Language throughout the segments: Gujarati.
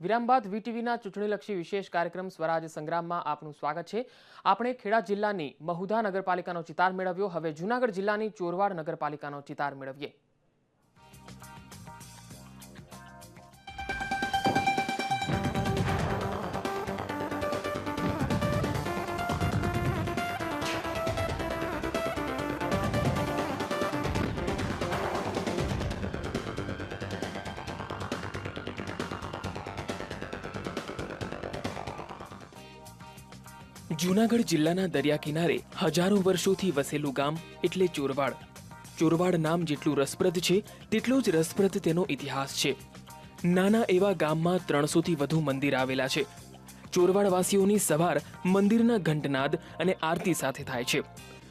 વિરામ બાદ વીટીવીના ચૂંટણીલક્ષી વિશેષ કાર્યક્રમ સ્વરાજ સંગ્રામમાં આપનું સ્વાગત છે. આપણે ખેડા જિલ્લાની મહુધા નગરપાલિકાનો ચિતાર મેળવ્યો. હવે જૂનાગઢ જિલ્લાની ચોરવાડ નગરપાલિકાનો ચિતાર મેળવીએ. જૂનાગઢ જિલ્લાના દરિયા કિનારે હજારો વર્ષોથી વસેલું ગામ એટલે ચોરવાડ. ચોરવાડ નામ જેટલું રસપ્રદ છે, તેટલો જ રસપ્રદ તેનો ઇતિહાસ છે. નાના એવા ગામમાં ત્રણસોથી વધુ મંદિર આવેલા છે. ચોરવાડવાસીઓની સવાર મંદિરના ઘંટનાદ અને આરતી સાથે થાય છે.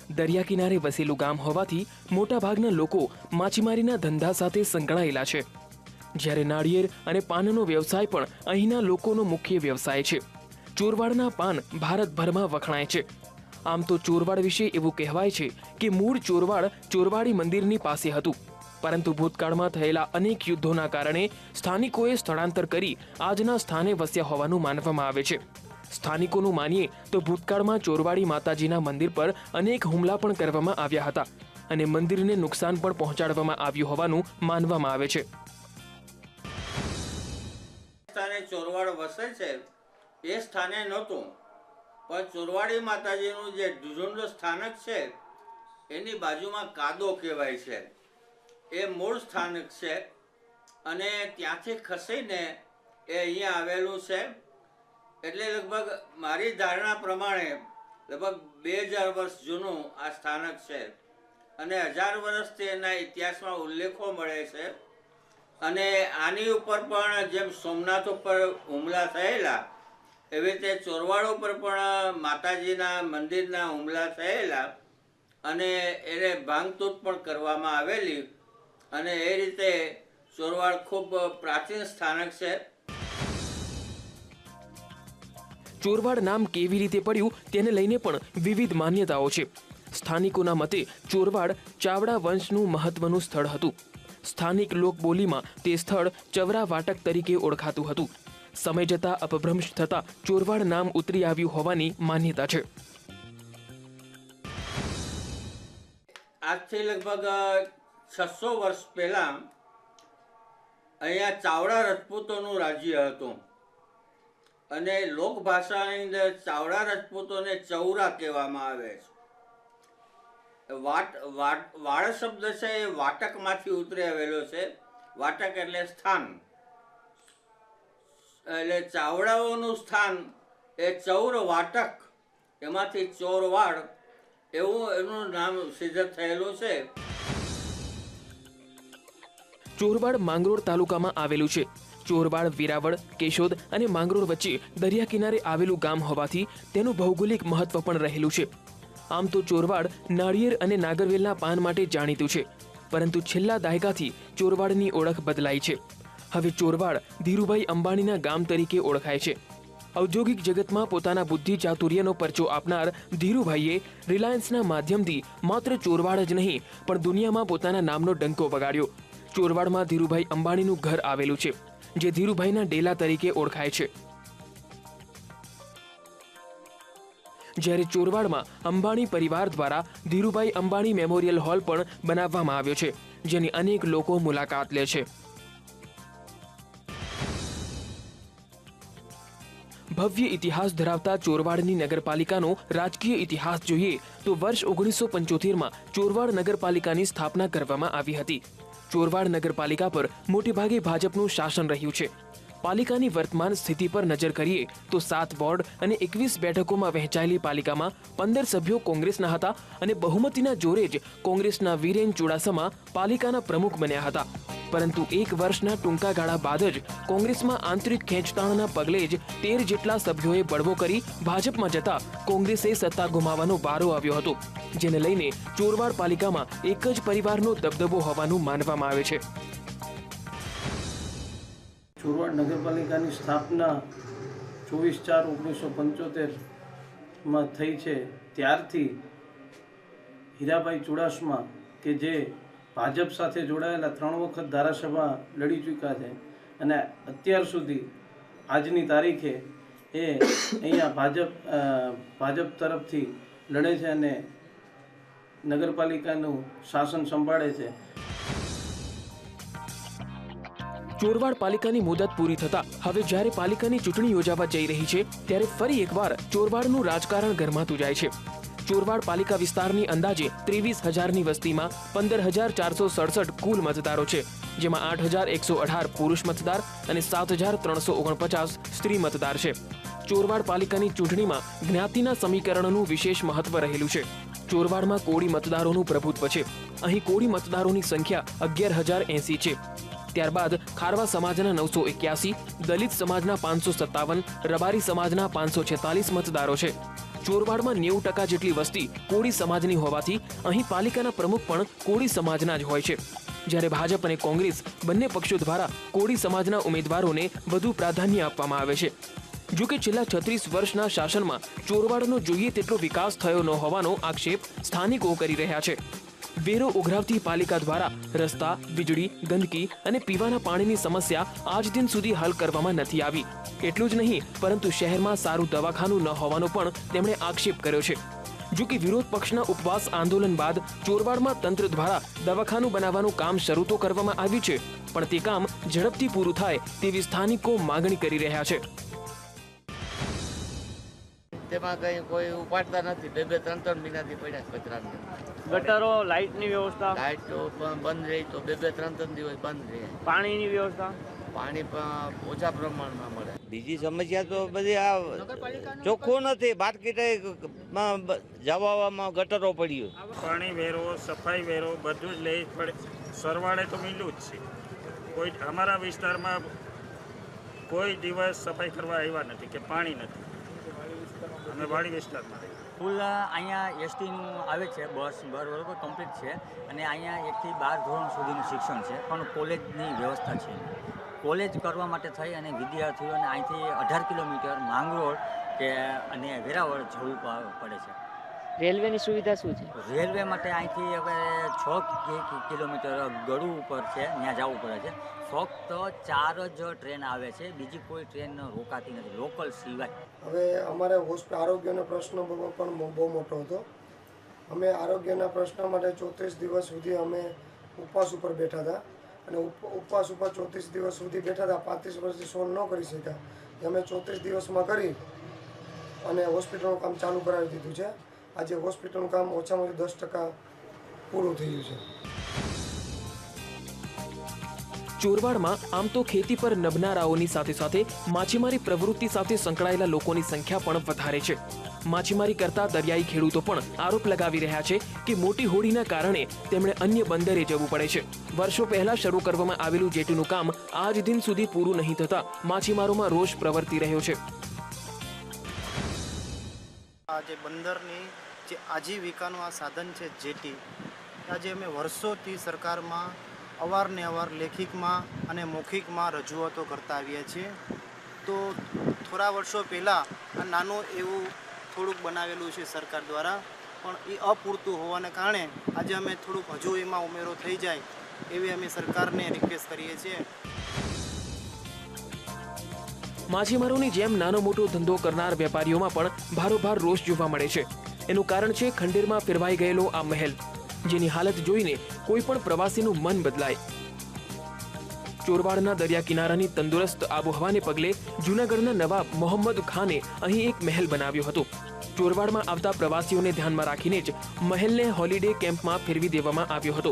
દરિયા કિનારે વસેલું ગામ હોવાથી મોટાભાગના લોકો માછીમારીના ધંધા સાથે સંકળાયેલા છે. જ્યારે નાળિયેર અને પાનનો વ્યવસાય પણ અહીંના લોકોનો મુખ્ય વ્યવસાય છે. ચોરવાડના પાન ભારતભરમાં વખણાય છે. આમ તો ચોરવાડ વિશે એવું કહેવાય છે કે મૂળ ચોરવાડ ચોરવાડી મંદિરની પાસે હતું. પરંતુ ભૂતકાળમાં થયેલા અનેક યુદ્ધોના કારણે સ્થાનિકોએ સ્થળાંતર કરી આજના સ્થાને વસ્યા હોવાનું માનવામાં આવે છે. સ્થાનિકોનું માનીએ તો ભૂતકાળમાં ચોરવાડી માતાજીના મંદિર પર અનેક હુમલા પણ કરવામાં આવ્યા હતા અને મંદિરને નુકસાન પણ પહોંચાડવામાં આવ્યું હોવાનું માનવામાં આવે છે. ચોરવાડ વસે છે. એ સ્થાને નહોતું. પણ ચોરવાડી માતાજીનું જે ઝુંડ સ્થાનક છે, એની બાજુમાં કાદો કહેવાય છે. એ મૂળ સ્થાનક છે અને ત્યાંથી ખસીને એ અહીંયા આવેલું છે. એટલે લગભગ મારી ધારણા પ્રમાણે લગભગ બે હજાર વર્ષ જૂનું આ સ્થાનક છે. અને હજાર વર્ષથી એના ઇતિહાસમાં ઉલ્લેખો મળે છે. અને આની ઉપર પણ જેમ સોમનાથ ઉપર હુમલા થયેલા એવી રીતે ચોરવાડ પર પણ માતાજીના મંદિરના હુમલા થયેલા અને એને ભાંગતૂટ પણ કરવામાં આવેલી અને એ રીતે ચોરવાડ ખૂબ પ્રાચીન સ્થાનક છે. ચોરવાડ નામ કેવી રીતે પડ્યું તેને લઈને પણ વિવિધ માન્યતાઓ છે. સ્થાનિકોના મતે ચોરવાડ ચાવડા વંશનું મહત્વનું સ્થળ હતું. સ્થાનિક લોકબોલીમાં તે સ્થળ ચવરા વાટક તરીકે ઓળખાતું હતું. સમય જતા અપભ્રંશ થતા ચોરવાડ નામ ઉતરી આવ્યું હોવાની માન્યતા છે. આજથી લગભગ છસો વર્ષ પહેલાં અહીંયા ચાવડા રજપૂતોનું રાજ્ય હતું. અને લોકભાષાની અંદર ચાવડા રજપૂતોને ચૌરા કહેવામાં આવે છે. વાટ, વાળ શબ્દ છે એ વાટકમાંથી ઉતરી આવેલો છે. વાટક એટલે સ્થાન. એટલે ચાવડાઓનું સ્થાન એ ચૌર વાટક. એમાંથી ચોરવાડ એવું એનું નામ સિદ્ધ થયેલું છે. ચોરવાડ માંગરોળ તાલુકામાં આવેલું છે. ચોરવાડ, વેરાવળ, કેશોદ અને માંગરોળ વચ્ચે દરિયા કિનારે આવેલું ગામ હોવાથી તેનું ભૌગોલિક મહત્વ પણ રહેલું છે. આમ તો ચોરવાડ નાળિયેર અને નાગરવેલના પાન માટે જાણીતું છે. પરંતુ છેલ્લા દાયકાથી ચોરવાડની ઓળખ બદલાઈ છે. હવે ચોરવાડ ધીરુભાઈ અંબાણીના ગામ તરીકે ઓળખાય છે. ઔદ્યોગિક જગતમાં પોતાના બુદ્ધિ ચાતુર્યનો પરચો આપનાર ધીરુભાઈએ રિલાયન્સના માધ્યમથી માત્ર ચોરવાડ જ નહીં, પણ દુનિયામાં પોતાના નામનો ડંકો વગાડ્યો. ચોરવાડમાં ધીરુભાઈ અંબાણીનું ઘર આવેલું છે, જે ધીરુભાઈના ડેલા તરીકે ઓળખાય છે. જ્યારે ચોરવાડમાં અંબાણી પરિવાર દ્વારા ધીરુભાઈ અંબાણી મેમોરિયલ હોલ પણ બનાવવામાં આવ્યો છે, જેની અનેક લોકો મુલાકાત લે છે. ભવ્ય ઇતિહાસ ધરાવતા ચોરવાડની નગરપાલિકાનો રાજકીય ઇતિહાસ જોઈએ તો વર્ષ ઓગણીસો પંચોતેરમાં ચોરવાડ નગરપાલિકાની સ્થાપના કરવામાં આવી હતી. ચોરવાડ નગરપાલિકા પર મોટેભાગે ભાજપનું શાસન રહ્યું છે. પાલિકાની વર્તમાન સ્થિતિ પર નજર કરીએ તો સાત વોર્ડ અને એકવીસ બેઠકોમાં વહેંચાયેલી પાલિકામાં પંદર સભ્યો કોંગ્રેસના હતા અને બહુમતીના જોરે જ કોંગ્રેસના વીરેન ચુડાસમા પાલિકાના પ્રમુખ બન્યા હતા. પરંતુ એક વર્ષના ટૂંકા ગાળા બાદ જ કોંગ્રેસમાં આંતરિક ખેંચતાણના પગલે જ તેર જેટલા સભ્યોએ બળવો કરી ભાજપમાં જતા કોંગ્રેસે સત્તા ગુમાવવાનો વારો આવ્યો હતો, જેને લઈને ચોરવાડ પાલિકામાં એક જ પરિવારનો દબદબો હોવાનું માનવામાં આવે છે. ચોરવાડ નગરપાલિકાની સ્થાપના ચોવીસ ચાર ઓગણીસો પંચોતેરમાં થઈ છે. ત્યારથી હીરાભાઈ ચુડાસમા કે જે ભાજપ સાથે જોડાયેલા ત્રણ વખત ધારાસભા લડી ચૂક્યા છે અને અત્યાર સુધી આજની તારીખે એ અહીંયા ભાજપ ભાજપ તરફથી લડે છે અને નગરપાલિકાનું શાસન સંભાળે છે. ચોરવાડ પાલિકાની મુદત પૂરી થતા હવે જ્યારે પાલિકાની ચૂંટણી યોજાવા જઈ રહી છે, ત્યારે ફરી એકવાર ચોરવાડનું રાજકારણ ગરમાતું જાય છે. ચોરવાડ પાલિકા વિસ્તારની અંદાજે ત્રેવીસ હજારની વસ્તીમાં પંદર હજાર ચારસો સડસઠ કુલ મતદારો છે, જેમાં આઠ હજાર એકસો અઢાર પુરુષ મતદાર અને સાત હજાર ત્રણસો ઓગણપચાસ સ્ત્રી મતદાર છે. ચોરવાડ પાલિકાની ચૂંટણીમાં જ્ઞાતિના સમીકરણનું વિશેષ મહત્વ રહેલું છે. ચોરવાડમાં કોળી મતદારોનું પ્રભુત્વ છે. અહીં કોળી મતદારોની સંખ્યા અગિયાર હજાર એંસી છે. ત્યારબાદ ખારવા સમાજના નવસો એક્યાસી, દલિત સમાજના પાંચસો સત્તાવન, રબારી સમાજના પાંચસો છેતાલીસ મતદારો છે. ચોરવાડમાં નેવું ટકા જેટલી વસ્તી કોળી સમાજની હોવાથી અહીં પાલિકાના પ્રમુખ પણ કોળી સમાજના જ હોય છે. જ્યારે ભાજપ અને કોંગ્રેસ બંને પક્ષો દ્વારા કોળી સમાજના ઉમેદવારોને વધુ પ્રાધાન્ય આપવામાં આવે છે. જો કે છેલ્લા છત્રીસ વર્ષના શાસનમાં ચોરવાડનો જોઈએ તેટલો વિકાસ થયો ન હોવાનો આક્ષેપ સ્થાનિકો કરી રહ્યા છે. વેરો ઉઘરાવતી પાલિકા દ્વારા રસ્તા, વીજળી, ગંદકી અને પીવાના પાણીની સમસ્યા આજ દિન સુધી હલ કરવામાં નથી આવી. એટલું જ નહીં, પરંતુ શહેરમાં સારું દવાખાનું ન હોવાનો પણ તેમણે આક્ષેપ કર્યો છે. જો કે વિરોધ પક્ષના ઉપવાસ આંદોલન બાદ ચોરવાડમાં તંત્ર દ્વારા દવાખાનું બનાવવાનું કામ શરૂ તો કરવામાં આવ્યું છે, પણ તે કામ ઝડપથી પૂરું થાય તેવી સ્થાનિકો માગણી કરી રહ્યા છે. તેમાં કઈ કોઈ ઉપાડતા નથી. બે બે ત્રણ ત્રણ મહિનાથી પડ્યા કચરા કચરાની. ગટરો લાઇટની વ્યવસ્થા? લાઇટ બંધ રહી તો બે બે ત્રણ ત્રણ દિવસ બંધ રહે. પાણીની વ્યવસ્થા? પાણી પણ ઓછા પ્રમાણમાં મળે. બીજી સમસ્યા તો બધી આ ચોખ્ખું નથી. માર્કેટમાં જવામાં ગટરો પડ્યું. પાણી વેરો સફાઈ વેરો બધું જ લઈ પડે. સરવાળે તો મીલું જ છે. કોઈ અમારા વિસ્તારમાં કોઈ દિવસ સફાઈ કરવા આવ્યા નથી કે પાણી નથી. અમે વિસ્તારમાં. રહીએ. અહીંયા એસટીનું આવે છે, બસ બરોબર કમ્પ્લીટ છે. અને અહીંયા એકથી બાર ધોરણ સુધીનું શિક્ષણ છે. પણ કોલેજની વ્યવસ્થા છે. કોલેજ કરવા માટે થઈ અને વિદ્યાર્થીઓને અહીંથી અઢાર કિલોમીટર માંગરોળ કે અને વેરાવળ જવું પડે છે. રેલવેની સુવિધા શું છે? રેલવે માટે અહીંથી હવે છ કિલોમીટર ગળું ઉપર છે ત્યાં જવું પડે છે. ફક્ત ચાર જ ટ્રેન આવે છે બીજી કોઈ ટ્રેન રોકાતી નથી લોકલ સિવાય. હવે અમારે હોસ્પ આરોગ્યનો પ્રશ્ન પણ બહુ- મોટો હતો. અમે આરોગ્યના પ્રશ્ન માટે ચોત્રીસ દિવસ સુધી અમે ઉપવાસ ઉપર બેઠા હતા. અને ઉપ- ઉપવાસ ઉપર ચોત્રીસ દિવસ સુધી બેઠા હતા પાંત્રીસ વર્ષથી સોલ્વ ન કરી શક્યા. અમે ચોત્રીસ દિવસમાં કરી અને હોસ્પિટલનું કામ ચાલુ કરાવી દીધું છે. આજે હોસ્પિટલનું કામ ઓછામાં ઓછું દસ ટકા પૂરું થઈ ગયું છે. ચોરવાડમાં આમ તો ખેતી પર નબનારાઓની સાથે સાથે માછીમારી પ્રવૃત્તિ સાથે સંકળાયેલા લોકોની સંખ્યા પણ વધારે છે. માછીમારી કરતા દરિયાઈ ખેડૂતો પણ આરોપ લગાવી રહ્યા છે કે મોટી હોડીના કારણે તેમણે અન્ય બંદરે જવું પડે છે. વર્ષો પહેલા શરૂ કરવામાં આવેલું જેટીનું કામ આજ દિન સુધી પૂરું નહીં થતા માછીમારોમાં રોષ પ્રવર્તી રહ્યો છે. આજે બંદરની જે આજીવિકાનું આ સાધન છે જેટી આજે અમે વર્ષોથી સરકારમાં અવારને અવાર લેખિકમાં અને મૌખિકમાં રજૂઆતો કરતા આવ્યા છીએ. તો થોડા વર્ષો પહેલાં આ નાનું એવું થોડુંક બનાવેલું છે સરકાર દ્વારા, પણ એ અપૂરતું હોવાને કારણે આજે અમે થોડુંક હજુ એમાં ઉમેરો થઈ જાય એવી અમે સરકારને રિક્વેસ્ટ કરીએ છીએ. માછીમારોની જેમ નાનો મોટો ધંધો કરનાર વેપારીઓમાં પણ ભારોભાર રોષ જોવા મળે છે. એનું કારણ છે ખંડેરમાં ફેરવાઈ ગયેલો આ મહેલ, જેની હાલત જોઈને કોઈ પણ પ્રવાસીનું મન બદલાય. ચોરવાડના દરિયા કિનારાની તંદુરસ્ત આબોહવાને પગલે જૂનાગઢના નવાબ મોહમ્મદ ખાને અહીં એક મહેલ બનાવ્યો હતો. ચોરવાડમાં આવતા પ્રવાસીઓને ધ્યાનમાં રાખીને જ મહેલને હોલિડે કેમ્પમાં ફેરવી દેવામાં આવ્યો હતો,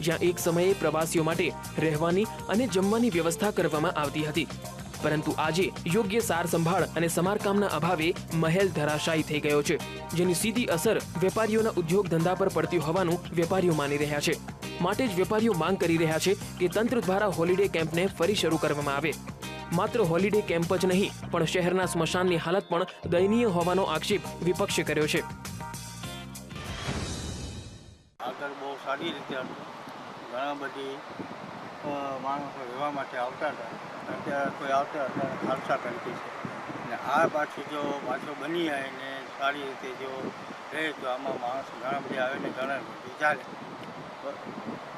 જ્યાં એક સમયે પ્રવાસીઓ માટે રહેવાની અને જમવાની વ્યવસ્થા કરવામાં આવતી હતી. પરંતુ આજે યોગ્ય સાર સંભાળ અને સમારકામના અભાવે મહેલ ધરાશાયી થઈ ગયો છે, જેની સીધી અસર વેપારીઓના ઉદ્યોગ ધંધા પર પડતી હોવાનું વેપારીઓ માની રહ્યા છે. માટે જ વેપારીઓ માંગ કરી રહ્યા છે કે તંત્ર દ્વારા હોલિડે કેમ્પને ફરી શરૂ કરવામાં આવે. માત્ર હોલિડે કેમ્પ જ નહીં, પણ શહેરના સ્મશાનની હાલત પણ દયનીય હોવાનો આક્ષેપ વિપક્ષે કર્યો છે. આગળ બહુ સારી રીતે ઘણા બધી માણસો રહેવા માટે આવતા હતા. અત્યારે કોઈ આવતા અત્યારે ખાલસા કંટ્રી છે. અને આ પાછી જો પાછો બની જાય ને સારી રીતે જો રહે તો આમાં માણસ ઘણા બધા આવે ને ઘણા બધી ચાલે.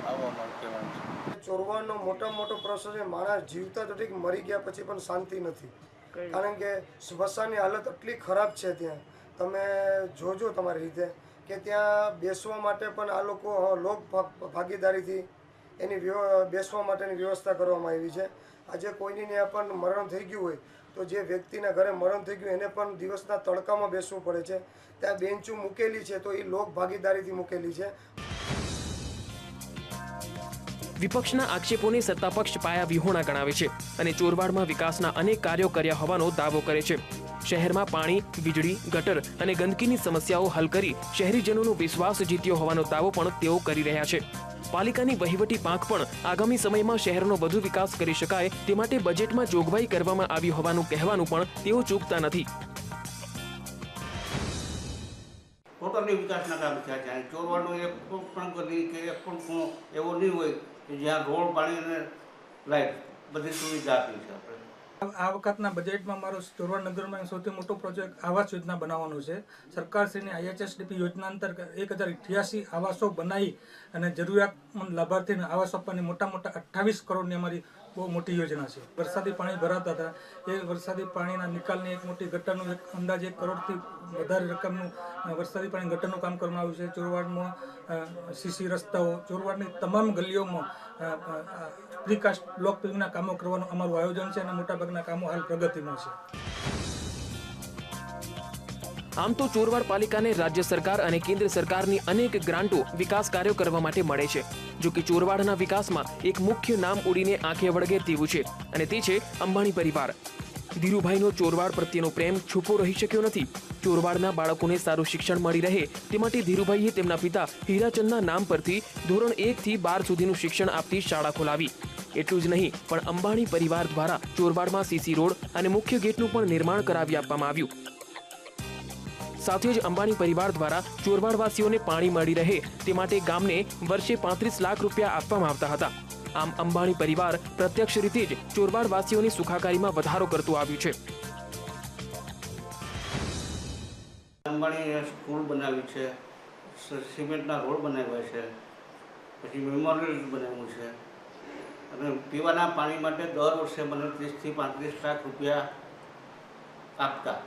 આવો અમારું કહેવાનું છે. ચોરવાનો મોટા મોટો પ્રશ્ન છે માણસ જીવતા તો ઠીક મરી ગયા પછી પણ શાંતિ નથી. કારણ કે સ્મશાનની હાલત એટલી ખરાબ છે ત્યાં. તમે જોજો તમારી રીતે કે ત્યાં બેસવા માટે પણ આ લોકો લોક ભાગ- ભાગીદારીથી એની બેસવા માટેની વ્યવસ્થા કરવામાં આવી છે. આજે કોઈની પણ મરણ થઈ ગયું હોય તો જે વ્યક્તિના ઘરે મરણ થઈ ગયું એને પણ દિવસના તડકામાં બેસવું પડે છે. ત્યાં બેન્ચો મૂકેલી છે તો એ લોક ભાગીદારીથી મૂકેલી છે. વિપક્ષના આક્ષેપોને સત્તાપક્ષ પાયા વિહોણા ગણાવે છે અને ચોરવાડમાં વિકાસના અનેક કાર્યો કર્યા હોવાનો દાવો કરે છે. શહેરમાં પાણી, વીજળી, ગટર અને ગંદકીની સમસ્યાઓ હલ કરી શહેરીજનોનો વિશ્વાસ જીત્યો હોવાનો દાવો પણ તેઓ કરી રહ્યા છે. પાલિકાની વહીવટી પાંખ પણ આગામી સમયમાં શહેરનો વધુ વિકાસ કરી શકાય તે માટે બજેટમાં જોગવાઈ કરવામાં આવી હોવાનું કહેવાનું પણ તેઓ ચૂકતા નથી. ટોટલી વિકાસના કામ થયા? છે ચોરવાનો એક પણ ગલી કે એક પણ એવો નહીં હોય કે જ્યાં રોડ પાણી અને લાઇટ બધી સુવિધા આપી છે આપણે. આ વખતના બજેટમાં મારો ચોરવાડ નગરમાં સૌથી મોટો પ્રોજેક્ટ આવાસ યોજના બનાવવાનો છે. સરકારશ્રીની આઈએચએસડીપી યોજના અંતર્ગત એક હજાર અઠ્યાસી આવાસો બનાવી અને જરૂરિયાતમંદ લાભાર્થીને આવાસ આપવાની મોટા મોટા અઠ્ઠાવીસ કરોડની અમારી બહુ મોટી યોજના છે. વરસાદી પાણી ભરાતા હતા. એ વરસાદી પાણીના નિકાલની એક મોટી ગટરનું એક અંદાજે એક કરોડથી વધારે રકમનું વરસાદી પાણી ગટરનું કામ કરવામાં આવ્યું છે. ચોરવાડમાં સીસી રસ્તાઓ, ચોરવાડની તમામ ગલીઓમાં પ્રીકાસ્ટ બ્લોક કામો કરવાનું અમારું આયોજન છે અને મોટાભાગના કામો હાલ પ્રગતિમાં છે. આમ તો ચોરવાડ પાલિકાને રાજ્ય સરકાર અને કેન્દ્ર સરકારની અનેક ગ્રાન્ટો વિકાસ કાર્યો કરવા માટે મળે છે. જો કે ચોરવાડના વિકાસમાં એક મુખ્ય નામ ઉડીને આંખે વળગે તેવું છે. અને તે છે અંબાણી પરિવાર. ધીરુભાઈનો ચોરવાડ પ્રત્યેનો પ્રેમ છુપો રહી શક્યો નથી. ચોરવાડના બાળકોને સારું શિક્ષણ મળી રહે તે માટે ધીરુભાઈએ તેમના પિતા હીરાચંદના નામ પરથી ધોરણ એકથી બાર સુધીનું શિક્ષણ આપતી શાળા ખોલાવી. એટલું જ નહીં, પણ અંબાણી પરિવાર દ્વારા ચોરવાડમાં સીસી રોડ અને મુખ્ય ગેટનું પણ નિર્માણ કરાવી આપવામાં આવ્યું. સાથે જ અંબાણી પરિવાર દ્વારા ચોરવાડવાસીઓને પાણી મળી રહે તે માટે ગામને વર્ષે પાંત્રીસ લાખ રૂપિયા આપવામાં આવતા હતા. આમ અંબાણી પરિવાર પ્રત્યક્ષ રીતે જ ચોરવાડવાસીઓની સુખાકારીમાં વધારો કરતું આવ્યું છે. અંબાણીએ સ્કૂલ બનાવી છે સિમેન્ટના રોડ બનાવ્યા છે પછી મેમોરિયલ બનાવ્યું છે. અને પીવાના પાણી માટે દર વર્ષે મને ત્રીસથી પાંત્રીસ લાખ રૂપિયા આપતા.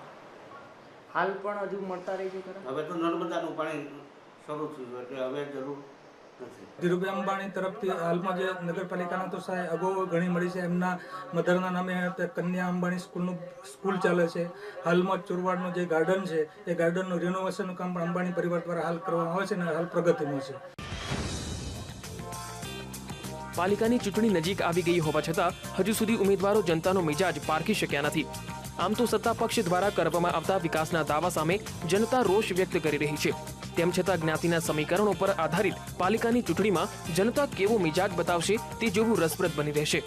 હાલ પણ હજુ મળતા રહી છે હવે તો નર્મદાનું પાણી શરૂ થયું એટલે હવે જરૂર ધીરુભાઈ અંબાણી તરફથી હાલમાં જે નગરપાલિકાના તો સહાય અગાઉ ઘણી મળી છે. એમના મધરના નામે કન્યા અંબાણી સ્કૂલનું સ્કૂલ ચાલે છે. હાલમાં ચોરવાડનું જે ગાર્ડન છે, એ ગાર્ડનનું રિનોવેશનનું કામ પણ અંબાણી પરિવાર દ્વારા હાલ કરવામાં આવે છે અને હાલ પ્રગતિમાં છે. પાલિકાની ચૂંટણી નજીક આવી ગઈ હોવા છતાં હજુ સુધી ઉમેદવારો જનતાનો મિજાજ પારખી શક્યા નથી. આમ તો સત્તા પક્ષ દ્વારા કરવામાં આવતા વિકાસના દાવા સામે જનતા રોષ વ્યક્ત કરી રહી છે. તેમ છતાં જ્ઞાતિના સમીકરણો પર આધારિત પાલિકાની ચૂંટણીમાં જનતા કેવો મિજાજ બતાવશે તે જોવું રસપ્રદ બની રહેશે.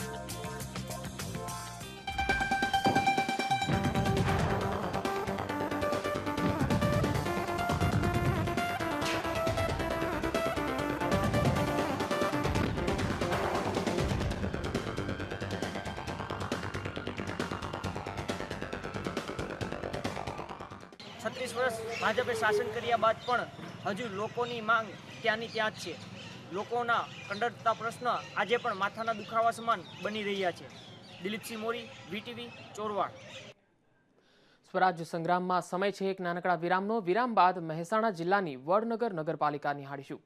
છત્રીસ વર્ષ ભાજપે શાસન કર્યા બાદ પણ હજુ લોકોની માંગ ત્યાંની ત્યાં જ છે. લોકોના કંડરતા પ્રશ્ન આજે પણ માથાના દુખાવા સમાન બની રહ્યા છે. દિલીપસિંહ મોરી, વીટીવી, ચોરવાડ. સ્વરાજ સંગ્રામમાં સમય છે એક નાનકડા વિરામનો. વિરામ બાદ મહેસાણા જિલ્લાની વડનગર નગરપાલિકા નિહાળીશું.